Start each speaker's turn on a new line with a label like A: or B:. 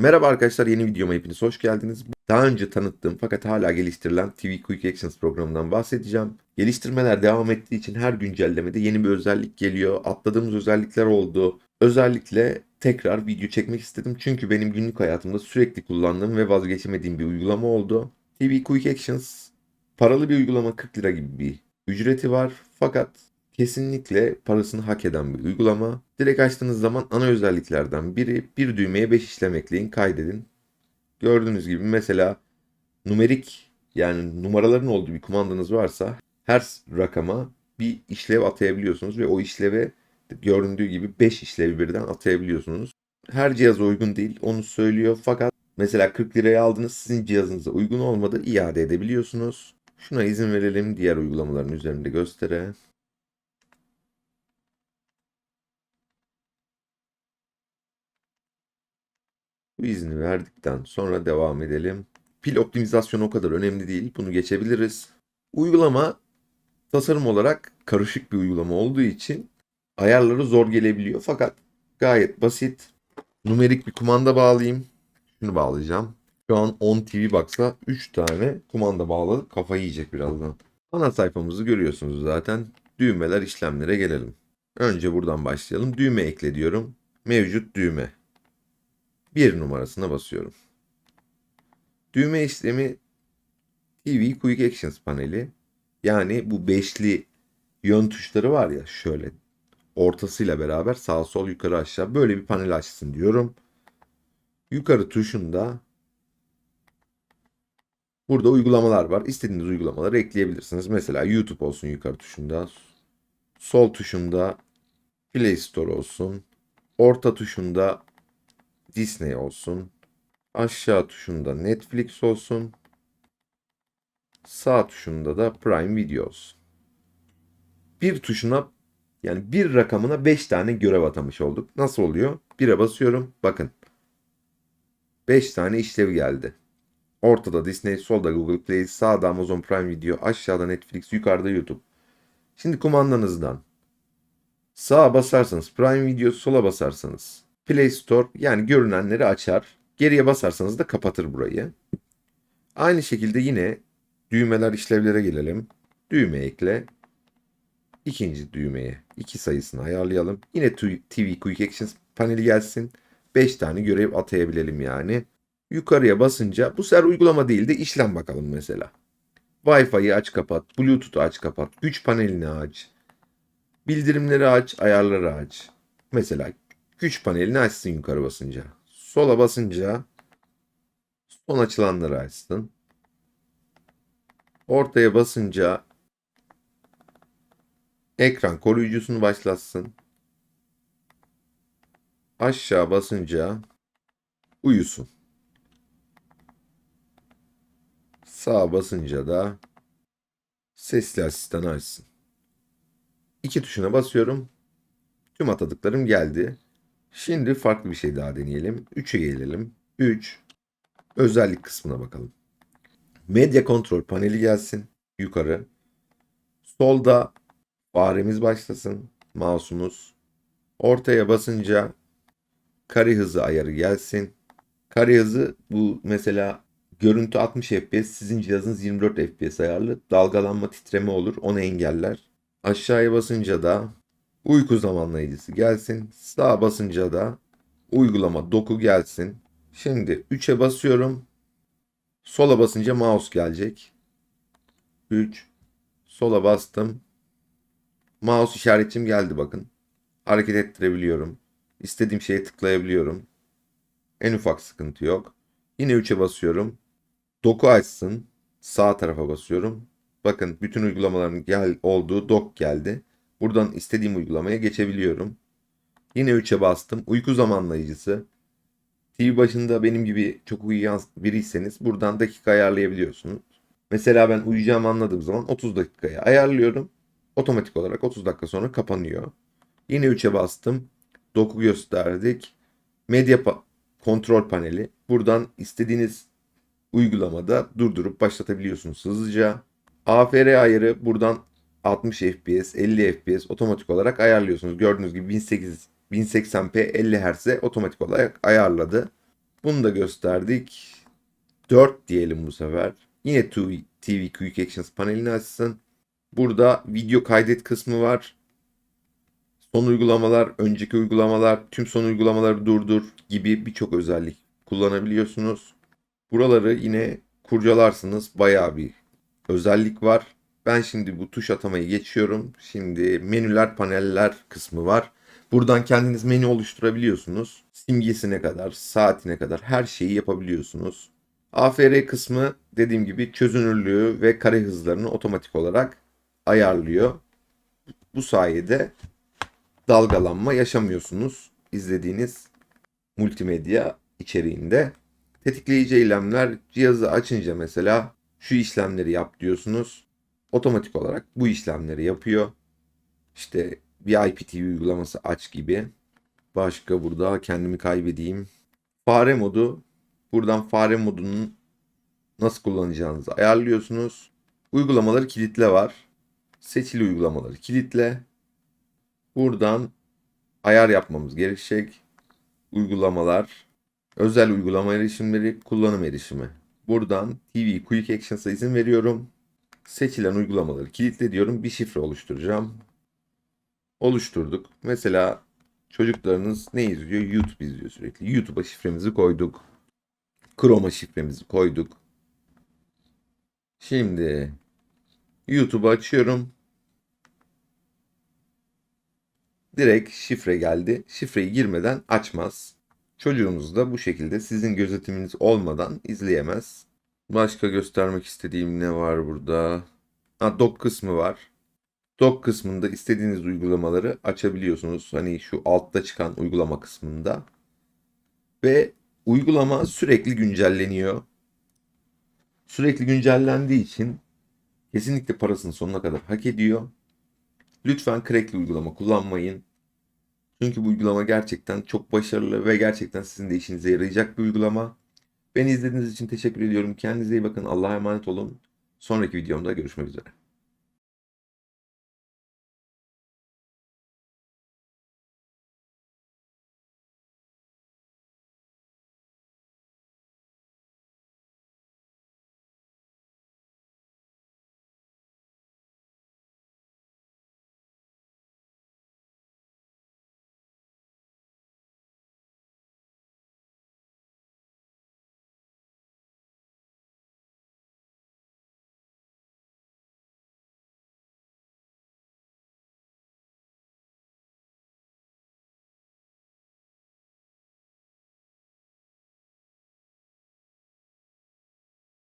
A: Merhaba arkadaşlar yeni videoma hepiniz hoş geldiniz. Daha önce tanıttığım fakat hala geliştirilen TV Quick Actions programından bahsedeceğim. Geliştirmeler devam ettiği için her güncellemede yeni bir özellik geliyor. Atladığımız özellikler oldu. Özellikle tekrar video çekmek istedim. Çünkü benim günlük hayatımda sürekli kullandığım ve vazgeçemediğim bir uygulama oldu. TV Quick Actions paralı bir uygulama 40 lira gibi bir ücreti var. Fakat kesinlikle parasını hak eden bir uygulama. Direkt açtığınız zaman ana özelliklerden biri bir düğmeye 5 işlem ekleyin kaydedin. Gördüğünüz gibi mesela numerik yani numaraların olduğu bir kumandanız varsa her rakama bir işlev atayabiliyorsunuz ve o işleve göründüğü gibi 5 işlevi birden atayabiliyorsunuz. Her cihaza uygun değil onu söylüyor fakat mesela 40 liraya aldınız sizin cihazınıza uygun olmadı iade edebiliyorsunuz. Şuna izin verelim diğer uygulamaların üzerinde göstere. Bu izni verdikten sonra devam edelim. Pil optimizasyonu o kadar önemli değil. Bunu geçebiliriz. Uygulama tasarım olarak karışık bir uygulama olduğu için ayarları zor gelebiliyor. Fakat gayet basit. Numerik bir kumanda bağlayayım. Şunu bağlayacağım. Şu an 10 TV Box'a 3 tane kumanda bağlı. Kafayı yiyecek birazdan. Ana sayfamızı görüyorsunuz zaten. Düğmeler işlemlere gelelim. Önce buradan başlayalım. Düğme ekle diyorum. Mevcut düğme. 1 numarasına basıyorum. Düğme işlemi TV Quick Actions paneli. Yani bu beşli yön tuşları var ya şöyle ortasıyla beraber sağ sol yukarı aşağı böyle bir panel açsın diyorum. Yukarı tuşunda burada uygulamalar var. İstediğiniz uygulamaları ekleyebilirsiniz. Mesela YouTube olsun yukarı tuşunda. Sol tuşunda Play Store olsun. Orta tuşunda Disney olsun. Aşağı tuşunda Netflix olsun. Sağ tuşunda da Prime Video olsun. Bir tuşuna yani bir rakamına 5 tane görev atamış olduk. Nasıl oluyor? 1'e basıyorum. Bakın. 5 tane işlev geldi. Ortada Disney, solda Google Play, sağda Amazon Prime Video, aşağıda Netflix, yukarıda YouTube. Şimdi kumandanızdan sağa basarsanız Prime Video, sola basarsanız Play Store yani görünenleri açar. Geriye basarsanız da kapatır burayı. Aynı şekilde yine düğmeler işlevlere gelelim. Düğme ekle. İkinci düğmeye iki sayısını ayarlayalım. Yine TV Quick Actions paneli gelsin. 5 tane görev atayabilelim yani. Yukarıya basınca bu sefer uygulama değil de işlem bakalım mesela. Wi-Fi'yi aç kapat, Bluetooth'u aç kapat, güç panelini aç, bildirimleri aç, ayarları aç. Mesela güç panelini açsın yukarı basınca. Sola basınca son açılanları açsın. Ortaya basınca ekran koruyucusunu başlatsın. Aşağı basınca uyusun. Sağa basınca da sesli asistanı açsın. İki tuşuna basıyorum. Tüm atadıklarım geldi. Şimdi farklı bir şey daha deneyelim. 3'e gelelim. 3. Özellik kısmına bakalım. Medya kontrol paneli gelsin. Yukarı. Solda faremiz başlasın. Mouse'umuz. Ortaya basınca kare hızı ayarı gelsin. Kare hızı bu mesela görüntü 60 FPS sizin cihazınız 24 FPS ayarlı. Dalgalanma titreme olur onu engeller. Aşağıya basınca da uyku zamanlayıcısı gelsin. Sağa basınca da uygulama doku gelsin. Şimdi 3'e basıyorum. Sola basınca mouse gelecek. 3 sola bastım. Mouse işaretim geldi bakın. Hareket ettirebiliyorum. İstediğim şeye tıklayabiliyorum. En ufak sıkıntı yok. Yine 3'e basıyorum. Doku açsın. Sağ tarafa basıyorum. Bakın bütün uygulamaların gel olduğu dok geldi. Buradan istediğim uygulamaya geçebiliyorum. Yine 3'e bastım. Uyku zamanlayıcısı. TV başında benim gibi çok uyuyan biriyseniz buradan dakika ayarlayabiliyorsunuz. Mesela ben uyuyacağımı anladığım zaman 30 dakikaya ayarlıyorum. Otomatik olarak 30 dakika sonra kapanıyor. Yine 3'e bastım. Doku gösterdik. Medya pa- kontrol paneli. Buradan istediğiniz uygulamada durdurup başlatabiliyorsunuz hızlıca. AFR ayarı buradan 60 FPS, 50 FPS otomatik olarak ayarlıyorsunuz. Gördüğünüz gibi 1080 1080p 50 Hz'e otomatik olarak ayarladı. Bunu da gösterdik. 4 diyelim bu sefer. Yine TV Quick Actions panelini açsın. Burada video kaydet kısmı var. Son uygulamalar, önceki uygulamalar, tüm son uygulamaları durdur gibi birçok özellik kullanabiliyorsunuz. Buraları yine kurcalarsınız. Bayağı bir özellik var. Ben şimdi bu tuş atamayı geçiyorum. Şimdi menüler, paneller kısmı var. Buradan kendiniz menü oluşturabiliyorsunuz. Simgesine kadar, saatine kadar her şeyi yapabiliyorsunuz. AFR kısmı dediğim gibi çözünürlüğü ve kare hızlarını otomatik olarak ayarlıyor. Bu sayede dalgalanma yaşamıyorsunuz izlediğiniz multimedya içeriğinde. Tetikleyici eylemler cihazı açınca mesela şu işlemleri yap diyorsunuz. Otomatik olarak bu işlemleri yapıyor. İşte bir IPTV uygulaması aç gibi. Başka burada kendimi kaybedeyim. Fare modu. Buradan fare modunun nasıl kullanacağınızı ayarlıyorsunuz. Uygulamaları kilitle var. Seçili uygulamaları kilitle. Buradan ayar yapmamız gerekecek. Uygulamalar, özel uygulama erişimleri, kullanım erişimi. Buradan TV Quick Actions'a izin veriyorum. Seçilen uygulamaları kilitle diyorum. Bir şifre oluşturacağım. Oluşturduk. Mesela çocuklarınız ne izliyor? YouTube izliyor sürekli. YouTube'a şifremizi koyduk. Chrome'a şifremizi koyduk. Şimdi YouTube'u açıyorum. Direkt şifre geldi. Şifreyi girmeden açmaz. Çocuğunuz da bu şekilde sizin gözetiminiz olmadan izleyemez. Başka göstermek istediğim ne var burada? Ha, dock kısmı var. Dock kısmında istediğiniz uygulamaları açabiliyorsunuz. Hani şu altta çıkan uygulama kısmında. Ve uygulama sürekli güncelleniyor. Sürekli güncellendiği için kesinlikle parasını sonuna kadar hak ediyor. Lütfen crackli uygulama kullanmayın. Çünkü bu uygulama gerçekten çok başarılı ve gerçekten sizin de işinize yarayacak bir uygulama. Beni izlediğiniz için teşekkür ediyorum. Kendinize iyi bakın. Allah'a emanet olun. Sonraki videomda görüşmek üzere.